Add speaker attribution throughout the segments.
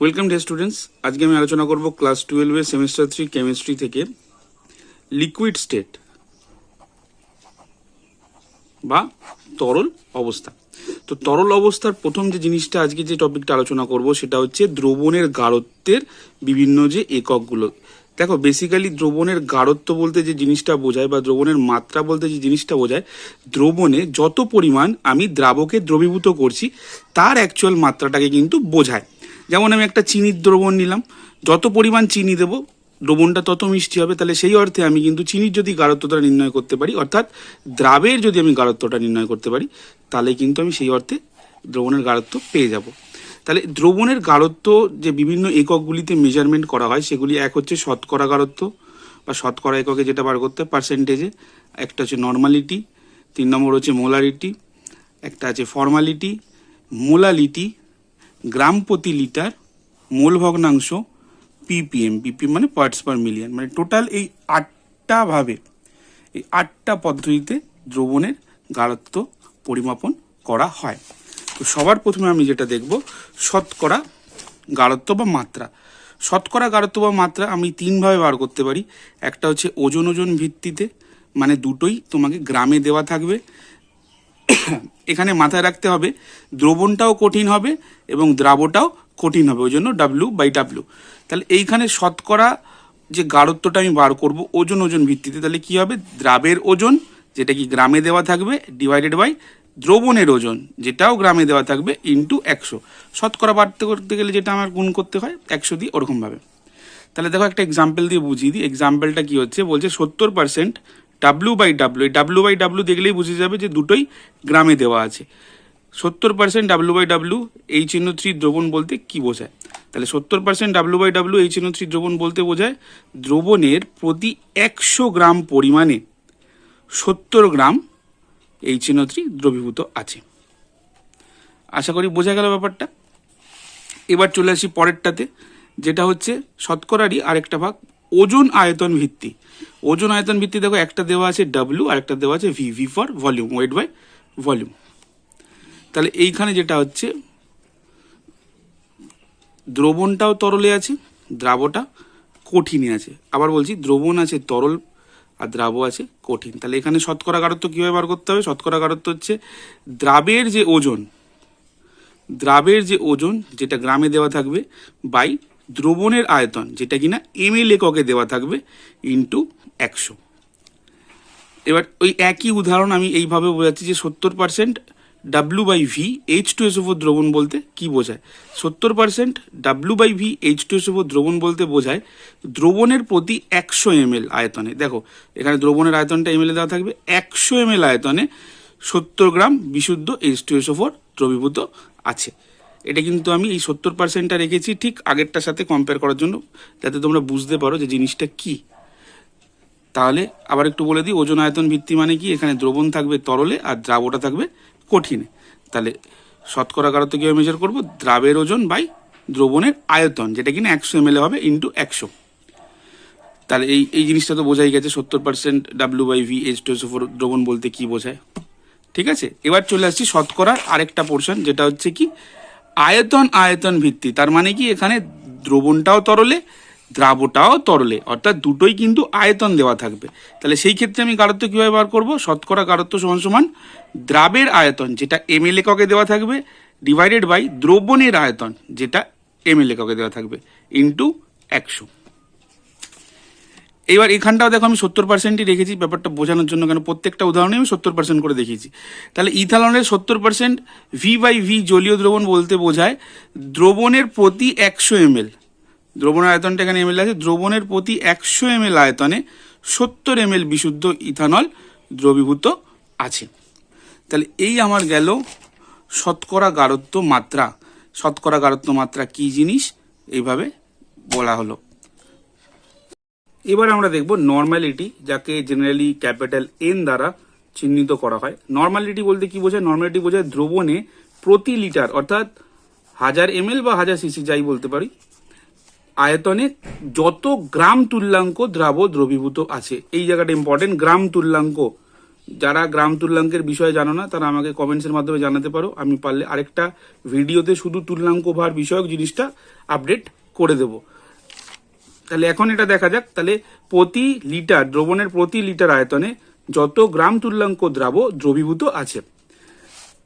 Speaker 1: Welcome day students আজকে আমি আলোচনা করব ক্লাস টুয়েলভের সেমিস্টার থ্রি কেমিস্ট্রি থেকে লিকুইড স্টেট বা তরল অবস্থা। তো তরল অবস্থার প্রথম যে জিনিসটা আজকে যে টপিকটা আলোচনা করব, সেটা হচ্ছে দ্রবণের গাঢ়ত্বের বিভিন্ন যে এককগুলো। দেখো বেসিক্যালি দ্রবণের গাঢ়ত্ব বলতে যে জিনিসটা বোঝায় বা দ্রবণের মাত্রা বলতে যে জিনিসটা বোঝায়, দ্রবণে যত পরিমাণ আমি দ্রাবকে দ্রবীভূত করছি, তার অ্যাকচুয়াল মাত্রাটাকে কিন্তু বোঝায়। যেমন আমি একটা চিনির দ্রবণ নিলাম, যত পরিমাণ চিনি দেবো, দ্রবণটা তত মিষ্টি হবে। তাহলে সেই অর্থে আমি কিন্তু চিনির যদি গাঢ়ত্বটা নির্ণয় করতে পারি, অর্থাৎ দ্রাবের যদি আমি গাঢ়ত্বটা নির্ণয় করতে পারি, তাহলে কিন্তু আমি সেই অর্থে দ্রবণের গাঢ়ত্ব পেয়ে যাব। তাহলে দ্রবণের গাঢ়ত্ব যে বিভিন্ন এককগুলিতে মেজারমেন্ট করা হয়, সেগুলি এক হচ্ছে শতকরা গাঢ়ত্ব বা শতকরা এককে যেটা বার করতে পার্সেন্টেজে একটা হচ্ছে নর্মালিটি তিন নম্বর হচ্ছে মোলারিটি একটা আছে ফর্মালিটি মোলালিটি গ্রাম প্রতি লিটার মোল ভগ্নাংশ পিপিএম পিপিএম মানে পার্টস পার মিলিয়ন মানে টোটাল এই আটটা ভাবে, এই আটটা পদ্ধতিতে দ্রবণের গাঢ়ত্ব পরিমাপন করা হয়। তো সবার প্রথমে আমি যেটা দেখব, শতকরা গাঢ়ত্ব বা মাত্রা। শতকরা গাঢ়ত্ব বা মাত্রা আমি তিনভাবে বার করতে পারি। একটা হচ্ছে ওজন ওজন ভিত্তিতে মানে দুটোই তোমাকে গ্রামে দেওয়া থাকবে। এখানে মাথায় রাখতে হবে, দ্রবণটাও কঠিন হবে এবং দ্রাবটাও কঠিন হবে, ওই জন্য ডাব্লু বাই ডাব্লু তাহলে এইখানে শতকরা যে গাঢ়ত্বটা আমি বার করব ওজন ওজন ভিত্তিতে, তাহলে কি হবে? দ্রাবের ওজন, যেটা কি গ্রামে দেওয়া থাকবে ডিভাইডেড বাই দ্রবণের ওজন, যেটাও গ্রামে দেওয়া থাকবে ইন্টু একশো। শতকরা বাড়তে করতে গেলে যেটা আমার গুণ করতে হয়, একশো দিয়ে ওরকমভাবে। তাহলে দেখো একটা এক্সাম্পল দিয়ে বুঝিয়ে দিই। এক্সাম্পলটা কি হচ্ছে? বলছে সত্তর পার্সেন্ট ডাব্লু বাই ডাব্লু এই ডাব্লু বাই ডাব্লু দেখলেই বুঝে যাবে যে দুটোই গ্রামে দেওয়া আছে। সত্তর পার্সেন্ট ডাব্লু বাই ডাব্লু এই চিহ্ন থ্রি দ্রবণ বলতে কি বোঝায়? তাহলে সত্তর পার্সেন্ট ডাব্লু বাই ডাব্লু এই চিহ্ন থ্রি দ্রবণ বলতে বোঝায় দ্রবণের প্রতি একশো গ্রাম পরিমাণে সত্তর গ্রাম এই চিহ্ন থ্রি দ্রবীভূত আছে। আশা করি বোঝা গেল ব্যাপারটা। এবার চলে আসি পরেরটাতে, যেটা হচ্ছে শতকরারই আরেকটা ভাগ ওজন আয়তন ভিত্তি। ওজন আয়তন ভিত্তি দেখো, একটা দেওয়া আছে ডাব্লিউ আর একটা দেওয়া আছে V V for volume weight by volume তাহলে এইখানে যেটা হচ্ছে, দ্রবণটাও তরলে আছে, দ্রাবটা কঠিনে আছে। আবার বলছি, দ্রবণ আছে তরল আর দ্রাব আছে কঠিন। তাহলে এখানে শতকরা গাঢ়ত্ব কীভাবে বার করতে হবে? শতকরা গাঢ়ত্ব হচ্ছে দ্রাবের যে ওজন, দ্রাবের যে ওজন যেটা গ্রামে দেওয়া থাকবে বাই দ্রবণের আয়তন, যেটা কিনা এম এল এককে দেওয়া থাকবে ইন্টু একশো। এবার ওই একই উদাহরণ আমি এইভাবে বোঝাচ্ছি যে সত্তর percent W by V H two S O four দ্রবণ বলতে কি বোঝায়? সত্তর percent W by V H two S O four দ্রবণ বলতে বোঝায় দ্রবণের প্রতি একশো এম আয়তনে। দেখো, এখানে দ্রবণের আয়তনটা এম দেওয়া থাকবে, একশো এম আয়তনে সত্তর গ্রাম বিশুদ্ধ এইচ টু এসোফোর দ্রবীভূত আছে। এটা কিন্তু আমি এই সত্তর পার্সেন্টটা রেখেছি ঠিক আগেরটার সাথে কম্পেয়ার করার জন্য, যাতে তোমরা বুঝতে পারো যে জিনিসটা কী। তাহলে আবার একটু বলে দিই, ওজন আয়তন ভিত্তি মানে কি? এখানে দ্রবণ থাকবে তরলে আর দ্রাবটা থাকবে কঠিনে। তাহলে শতকরা গাঢ়ত্ব কীভাবে মেজার করব? দ্রাবের ওজন বাই দ্রবণের আয়তন, যেটা কিনা একশো এম হবে ইন্টু একশো। তাহলে এই এই জিনিসটা তো বোঝাই গেছে, সত্তর percent W by V H two four দ্রবণ বলতে কি বোঝায়? ঠিক আছে? এবার চলে আসছি শতকরার আরেকটা পোর্শন যেটা হচ্ছে কি? আয়তন আয়তন ভিত্তি। তার মানে কি? এখানে দ্রবণটাও তরলে, দ্রাবটাও তরলে। অর্থাৎ দুটোই কিন্তু আয়তন দেওয়া থাকবে। তাহলে সেই ক্ষেত্রে আমি গাঢ়ত্ব কীভাবে বার করব? শতকরা গাঢ়ত্ব সমান সমান দ্রাবের আয়তন, যেটা এম এল এককে দেওয়া থাকবে ডিভাইডেড বাই দ্রবণের আয়তন, যেটা এম এল এককে দেওয়া থাকবে ইন্টু একশো। এবার এখানটাও দেখো আমি সত্তর পার্সেন্টই রেখেছি, ব্যাপারটা বোঝানোর জন্য কেন প্রত্যেকটা উদাহরণে আমি সত্তর পার্সেন্ট করে দেখিয়েছি। তাহলে ইথানলের সত্তর পার্সেন্ট ভি বাই ভি জলীয় দ্রবণ বলতে বোঝায় দ্রবণের প্রতি একশো এম এল দ্রবণের আয়তনটা এখানে এম আছে, দ্রবণের প্রতি একশো এম আয়তনে সত্তর এম বিশুদ্ধ ইথানল দ্রবীভূত আছে। তাহলে এই আমার গেল শতকরা গাঢ়ত্ব মাত্রা। শতকরা গাঢ়ত্ব মাত্রা কি জিনিস? এইভাবে বলা হলো। এবার আমরা দেখব নর্মালিটি যাকে জেনারেলি ক্যাপিটাল এন দ্বারা চিহ্নিত করা হয়। নর্মালিটি বলতে কি বোঝায়? নর্মালিটি বোঝায় দ্রবণে প্রতি লিটার অর্থাৎ হাজার এম বা হাজার সিসি যাই বলতে পারি, আয়তনে যত গ্রাম তুল্যাঙ্ক দ্রাব দ্রবীভূত আছে। এই জায়গাটা ইম্পর্টেন্ট গ্রাম তুল্যাঙ্ক। যারা গ্রাম তুল্যাঙ্কের বিষয়ে জানো না, তারা আমাকে কমেন্টসের মাধ্যমে জানাতে পারো। আমি পারলে আরেকটা ভিডিওতে শুধু তুল্যাঙ্ক ভার বিষয়ক জিনিসটা আপডেট করে দেব। তাহলে এখন এটা দেখা যাক। তাহলে প্রতি লিটার, দ্রবণের প্রতি লিটার আয়তনে যত গ্রাম তুল্যাঙ্ক দ্রাব দ্রবীভূত আছে।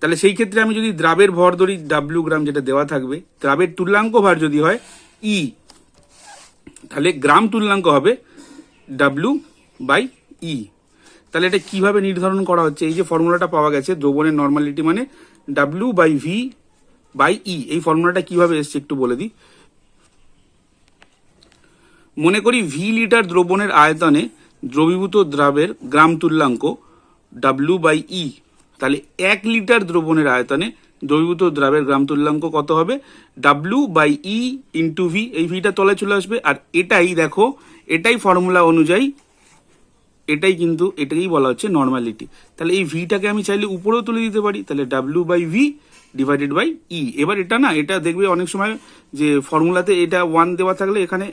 Speaker 1: তাহলে সেই ক্ষেত্রে আমি যদি দ্রাবের ভর ধরি ডাব্লিউ গ্রাম যেটা দেওয়া থাকবে, দ্রাবের তুল্যাঙ্ক ভার যদি হয় ই তাহলে গ্রাম তুল্যাঙ্ক হবে ডাব্লিউ বাই ই তাহলে এটা কীভাবে নির্ধারণ করা হচ্ছে? এই যে ফর্মুলাটা পাওয়া গেছে, দ্রবণের নর্মালিটি মানে W by V by E এই ফর্মুলাটা কীভাবে এসছে একটু বলে দিই। মনে করি ভি লিটার দ্রবণের আয়তনে দ্রবীভূত দ্রাবের গ্রাম তুল্যাঙ্ক ডাব্লিউ বাই ই তাহলে এক লিটার দ্রবণের আয়তনে দ্রবীভূত দ্রাবের গ্রাম তুল্যাঙ্ক কত হবে? W by E into V এই ভিটা তলায় চলে আসবে। আর এটাই দেখো, এটাই ফর্মুলা অনুযায়ী, এটাই কিন্তু, এটাকেই বলা হচ্ছে নর্মালিটি তাহলে এই ভিটাকে আমি চাইলে উপরেও তুলে দিতে পারি। তাহলে W by V divided by E এবার এটা না, এটা দেখবে অনেক সময় যে ফর্মুলাতে এটা ওয়ান দেওয়া থাকলে এখানে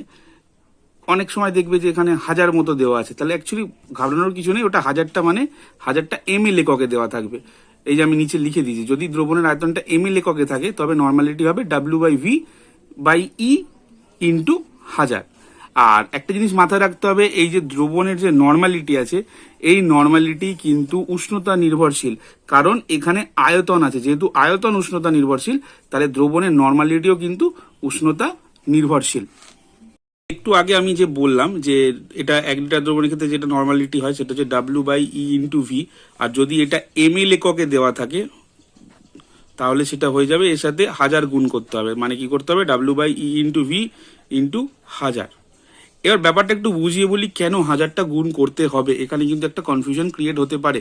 Speaker 1: অনেক সময় দেখবে যে এখানে হাজার মতো দেওয়া আছে। তাহলে অ্যাকচুয়ালি ঘাবড়ানোর কিছু নেই, ওটা হাজারটা মানে হাজারটা এম এল এককে দেওয়া থাকবে। এই যে আমি নিচে লিখে দিয়েছি, যদি দ্রবণের আয়তনটা এম এ এককে থাকে, তবে নর্মালিটি হবে W by V by E into হাজার। আর একটা জিনিস মাথায় রাখতে হবে, এই যে দ্রবণের যে নর্মালিটি আছে, এই নর্মালিটি কিন্তু উষ্ণতা নির্ভরশীল। কারণ এখানে আয়তন আছে, যেহেতু আয়তন উষ্ণতা নির্ভরশীল, তাহলে দ্রবণের নর্মালিটিও কিন্তু উষ্ণতা নির্ভরশীল। একটু আগে আমি যে বললাম যে এটা এক লিটার দ্রবণের ক্ষেত্রে যেটা নর্মালিটি হয়, সেটা হচ্ছে W by E into V আর যদি এটা এম এল এককে দেওয়া থাকে, তাহলে সেটা হয়ে যাবে, এর সাথে হাজার গুণ করতে হবে। মানে কি করতে হবে? W by E into V into হাজার। এবার ব্যাপারটা একটু বুঝিয়ে বলি, কেন হাজারটা গুণ করতে হবে? এখানে কিন্তু একটা কনফিউশন ক্রিয়েট হতে পারে।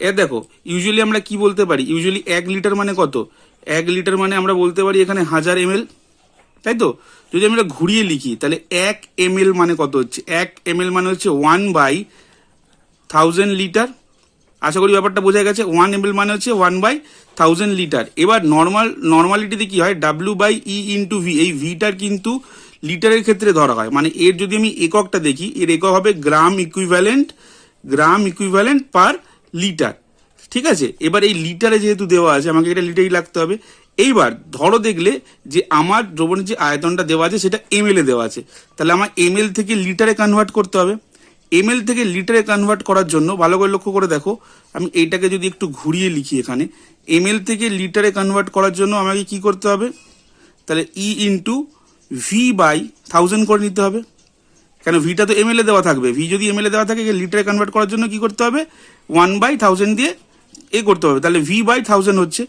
Speaker 1: এ দেখো ইউজুয়ালি আমরা কি বলতে পারি? ইউজুয়ালি এক লিটার মানে কত? এক লিটার মানে আমরা বলতে পারি এখানে হাজার এম তাই তো? যদি আমরা ঘুরিয়ে লিখি, তাহলে এক এম মানে কত হচ্ছে? এক এম মানে হচ্ছে ওয়ান বাই থাউজেন্ড লিটার আশা করি ব্যাপারটা বোঝা গেছে। ওয়ান এম মানে হচ্ছে ওয়ান বাই থাউজেন্ড লিটার এবার নর্মাল নর্মালিটিতে কি হয়? W by E into V এই ভিটার কিন্তু লিটারের ক্ষেত্রে ধরা হয়। মানে এর যদি আমি এককটা দেখি, এর একক হবে gram equivalent gram equivalent per litre ঠিক আছে? এবার এই লিটারে যেহেতু দেওয়া আছে, আমাকে এটা লিটারই লাগতে হবে। এইবার ধরো দেখলে যে আমার দ্রবণের যে আয়তনটা দেওয়া আছে সেটা এম এ দেওয়া আছে। তাহলে আমার এম থেকে লিটারে কনভার্ট করতে হবে। এম থেকে লিটারে কনভার্ট করার জন্য ভালো করে লক্ষ্য করে দেখো, আমি এইটাকে যদি একটু ঘুরিয়ে লিখি এখানে এম থেকে লিটারে কনভার্ট করার জন্য আমাকে কি করতে হবে? তাহলে E into V by thousand করে নিতে হবে। কেন ভিটা তো এমএলএ দেওয়া থাকবে। ভি যদি এমএলএ দেওয়া থাকে লিটারে কনভার্ট করার জন্য কি করতে হবে? ওয়ান বাই থাউজেন্ড দিয়ে এ করতে হবে। তাহলে ভি বাই থাউজেন্ড হচ্ছে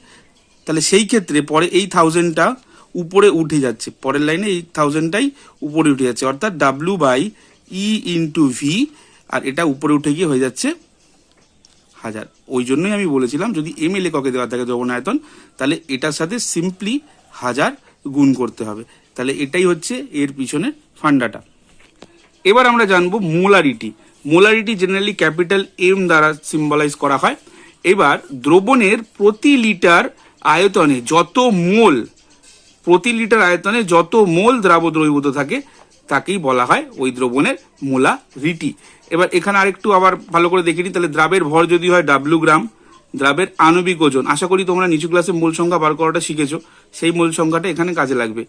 Speaker 1: তাহলে সেই ক্ষেত্রে পরে এই থাউজেন্ডটা উপরে উঠে যাচ্ছে। পরের লাইনে এই থাউজেন্ডটাই উপরে উঠে যাচ্ছে। অর্থাৎ W by E into V আর এটা উপরে উঠে গিয়ে হয়ে যাচ্ছে হাজার। ওই জন্যই আমি বলেছিলাম, যদি এম এল এককে দেওয়া থাকে যৌবন আয়তন তাহলে এটার সাথে সিম্পলি হাজার গুণ করতে হবে। তাহলে এটাই হচ্ছে এর পিছনের ফান্ডাটা। এবার আমরা জানব molarity. Molarity generally capital M দ্বারা সিম্বলাইজ করা হয়। এবার দ্রবণের প্রতি লিটার আয়তনে যত মোল, প্রতি লিটার আয়তনে যত মোল দ্রাব দ্রবীভূত থাকে, তাকেই বলা হয় ওই দ্রবণের মোলারিটি এবার এখানে আরেকটু আবার ভালো করে দেখে নিই তাহলে দ্রাবের ভর যদি হয় ডাব্লু গ্রাম, দ্রাবের আণবিক ওজন। আশা করি তোমরা নিচু ক্লাসে মূল সংখ্যা বার করাটা শিখেছো, সেই মূল সংখ্যাটা এখানে কাজে লাগবে।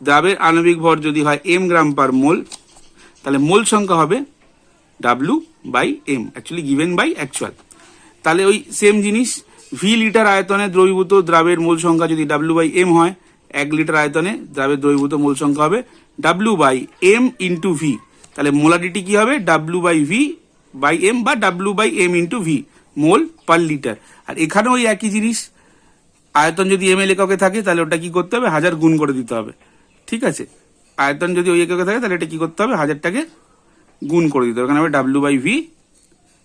Speaker 1: দ্রাবের আণবিক ভর যদি হয় এম গ্রাম পার মোল, তাহলে মোল সংখ্যা হবে W by M actually given by actual তাহলে ওই সেম জিনিস ভি লিটার আয়তনে দ্রবীভূত দ্রাবের মূল সংখ্যা যদি ডাব্লু বাই এম হয়, এক লিটার আয়তনে দ্রাবের দ্রবীভূত মূল সংখ্যা হবে W by M into V তাহলে মোলারিটি কি হবে? W by V by M বা W by M into V mole per litre আর এখানেও ওই একই জিনিস। আয়তন যদি এম এল এককে থাকে, তাহলে ওটা কি করতে হবে? হাজার গুণ করে দিতে হবে। ঠিক আছে? আয়তন যদি ওই এককে থাকে, তাহলে এটা কি করতে হবে? হাজারটাকে গুণ করে দিতে হবে। এখানে হবে ডাব্লু বাই ভি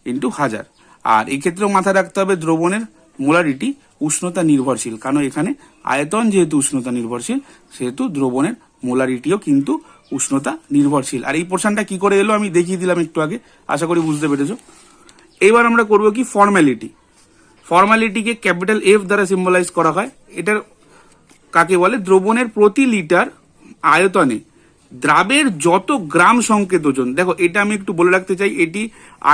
Speaker 1: ইন্টু হাজার। আর এক্ষেত্রেও মাথায় রাখতে হবে দ্রবণের মোলারিটি উষ্ণতা নির্ভরশীল। কারণ এখানে আয়তন যেহেতু উষ্ণতা নির্ভরশীল, সেহেতু দ্রবণের মোলারিটিও কিন্তু উষ্ণতা নির্ভরশীল। আর এই পোর্শনটা কি করে এলো আমি দেখিয়ে দিলাম একটু আগে, আশা করি বুঝতে পেরেছ। এবার আমরা করব কি ফর্মালিটি ফর্মালিটিকে ক্যাপিটাল এফ দ্বারা সিম্বলাইজ করা হয়। এটার কাকে বলে? দ্রবণের প্রতি লিটার আয়তনে দ্রাবের যত গ্রাম সংকেত ওজন, দেখো, এটা আমি একটু বলে রাখতে চাই, এটি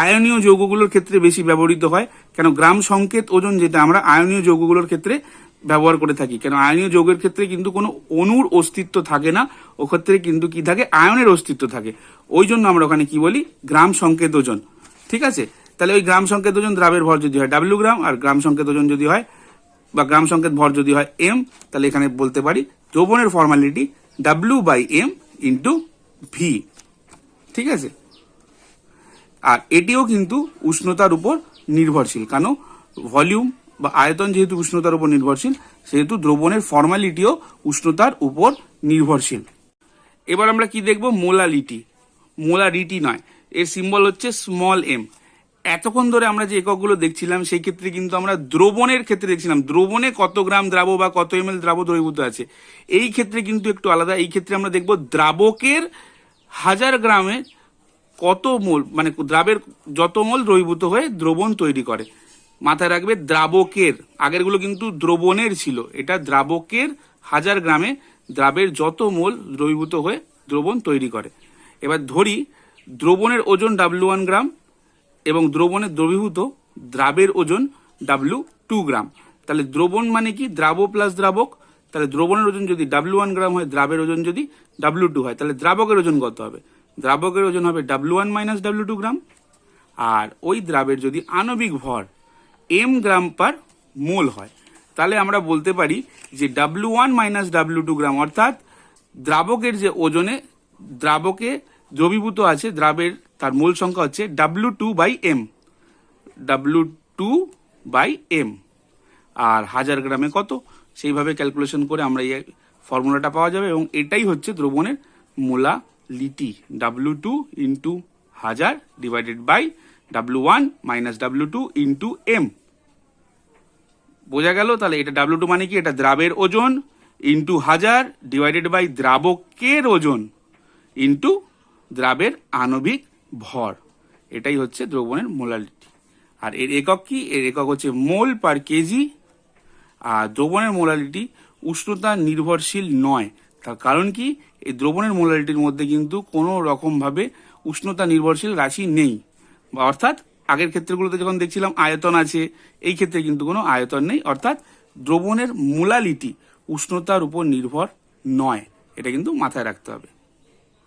Speaker 1: আয়নীয় যৌগগুলোর ক্ষেত্রে বেশি ব্যবহৃত হয়, কেন গ্রাম সংকেত ওজন যেটা আমরা আয়নীয় যৌগগুলোর ক্ষেত্রে ব্যবহার করে থাকি, কেন আয়নীয় যৌগের ক্ষেত্রে কিন্তু কোনো অণুর অস্তিত্ব থাকে না, ও ক্ষেত্রে কিন্তু কি থাকে, আয়নের অস্তিত্ব থাকে। ওই জন্য আমরা ওখানে কি বলি, গ্রাম সংকেত ওজন, ঠিক আছে? তাহলে ওই গ্রাম সংকেত ওজন দ্রাবের ভর যদি হয় ডাব্লিউ গ্রাম, আর গ্রাম সংকেত ওজন যদি হয়, বা গ্রাম সংকেত ভর যদি হয় এম তাহলে এখানে বলতে পারি দ্রবণের formality W by M into V ঠিক আছে? আর এটিও কিন্তু উষ্ণতার উপর নির্ভরশীল। কেন? ভলিউম বা আয়তন যেহেতু উষ্ণতার উপর নির্ভরশীল, সেহেতু দ্রবণের ফর্মালিটিও উষ্ণতার উপর নির্ভরশীল। এবার আমরা কি দেখব? মোলালিটি মোলারিটি নয়। এর সিম্বল হচ্ছে স্মল এম এতক্ষণ ধরে আমরা যে এককগুলো দেখছিলাম, সেই ক্ষেত্রে কিন্তু আমরা দ্রবণের ক্ষেত্রে দেখছিলাম। দ্রবণে কত গ্রাম দ্রাব বা কত এম এল দ্রাব দ্রবীভূত আছে? এই ক্ষেত্রে কিন্তু একটু আলাদা। এই ক্ষেত্রে আমরা দেখব দ্রাবকের হাজার গ্রামে কত মোল মানে দ্রাবের যত মোল দ্রবীভূত হয়ে দ্রবণ তৈরি করে। মাথায় রাখবে দ্রাবকের, আগেরগুলো কিন্তু দ্রবণের ছিল। এটা দ্রাবকের হাজার গ্রামে দ্রাবের যত মোল দ্রবীভূত হয়ে দ্রবণ তৈরি করে। এবার ধরি, দ্রবণের ওজন ডাব্লিউ ওয়ান গ্রাম এবং দ্রবণে দ্রবীভূত দ্রাবের ওজন ডাব্লিউ টু গ্রাম। তাহলে দ্রবণ মানে কি? দ্রাব প্লাস দ্রাবক। তাহলে দ্রবণের ওজন যদি ডাব্লু ওয়ান গ্রাম হয়, দ্রাবের ওজন যদি ডাব্লিউ টু হয়, তাহলে দ্রাবকের ওজন কত হবে? দ্রাবকের ওজন হবে W one minus W two gram. আর ওই দ্রাবের যদি আণবিক ভর এম গ্রাম পার মোল হয়, তাহলে আমরা বলতে পারি যে W one minus W two gram, অর্থাৎ দ্রাবকের যে ওজনে দ্রাবকে দ্রবীভূত আছে, দ্রাবের তার মূল সংখ্যা হচ্ছে W two by M W two by M আর হাজার গ্রামে কত? সেইভাবে ক্যালকুলেশন করে আমরা এই ফর্মুলাটা পাওয়া যাবে এবং এটাই হচ্ছে দ্রবণের মোলালিটি। ডাব্লিউ টু ইন্টু হাজার divided by W one minus W two into M বোঝা গেল? তাহলে এটা ডাব্লিউ টু মানে কি? এটা দ্রাবের ওজন ইন্টু হাজার ডিভাইডেড বাই দ্রাবকের ওজন ইন্টু দ্রাবের আণবিক ভর। এটাই হচ্ছে দ্রবণের মোলালিটি। আর এর একক কি? এর একক হচ্ছে মোল পার কেজি। আর দ্রবণের মোলালিটি উষ্ণতা নির্ভরশীল নয়। তার কারণ কি? এই দ্রবণের মোলালিটির মধ্যে কিন্তু কোনো রকমভাবে উষ্ণতা নির্ভরশীল রাশি নেই। বা অর্থাৎ আগের ক্ষেত্রগুলোতে যখন দেখছিলাম আয়তন আছে, এই ক্ষেত্রে কিন্তু কোনো আয়তন নেই। অর্থাৎ দ্রবণের মোলালিটি উষ্ণতার উপর নির্ভর নয়। এটা কিন্তু মাথায় রাখতে হবে।